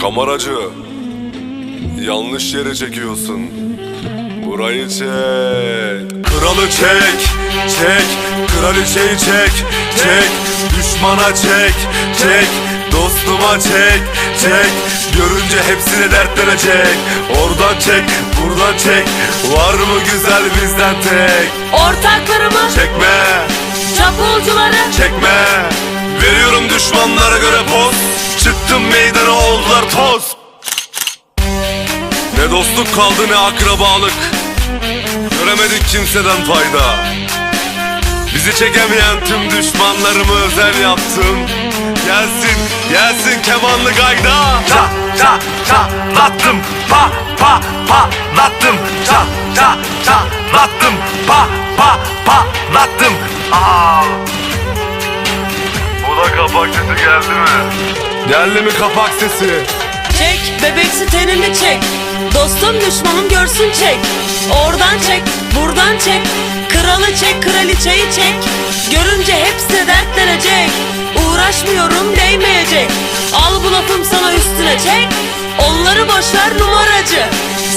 Kameracı. Yanlış yere çekiyorsun. Burayı çek. Kralı çek. Çek. Kraliçeyi çek. Çek. Düşmana çek. Çek. Dostuma çek. Çek. Görünce hepsine dertlenecek. Oradan çek. Buradan çek. Var mı güzel bizden tek? Ortaklarımı, Çekme. çapulcuları Çekme Veriyorum düşmanlara göre poz Çıktım Dostluk kaldı ne akrabalık. Göremedik kimseden fayda. Bizi çekemeyen tüm düşmanlarımı özel yaptım. Gelsin, gelsin kemanlı gayda. Ça ça çatlattım pa pa patlattım. Ça ça çatlattım pa pa patlattım. Aa. Bu da kapak sesi geldi mi? Geldi mi kapak sesi? Çek, bebeksi tenini çek Dostum düşmanım görsün çek. Oradan çek, buradan çek. Kralı çek, kraliçeyi çek. Görünce hepsi dertlenecek Uğraşmıyorum değmeyecek. Al bu lafım sana üstüne çek. Onları boşver numaracı.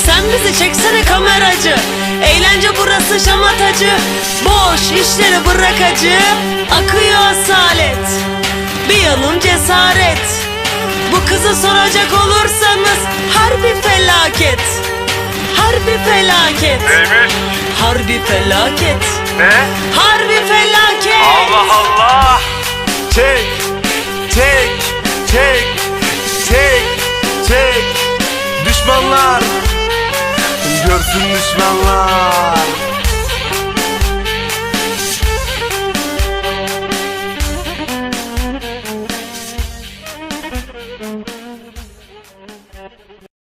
Sen bizi çeksene kameracı. Eğlence burası şamatacı. Boş işleri bırak acı Akıyor asalet. Bir yanım cesaret. Bu kızı soracak olursanız felaket. Harbi felaket. Neymiş? Harbi felaket. Ne? Harbi felaket. Allah Allah. Çek Çek Çek Çek Çek. Düşmanlar. Görsün düşmanlar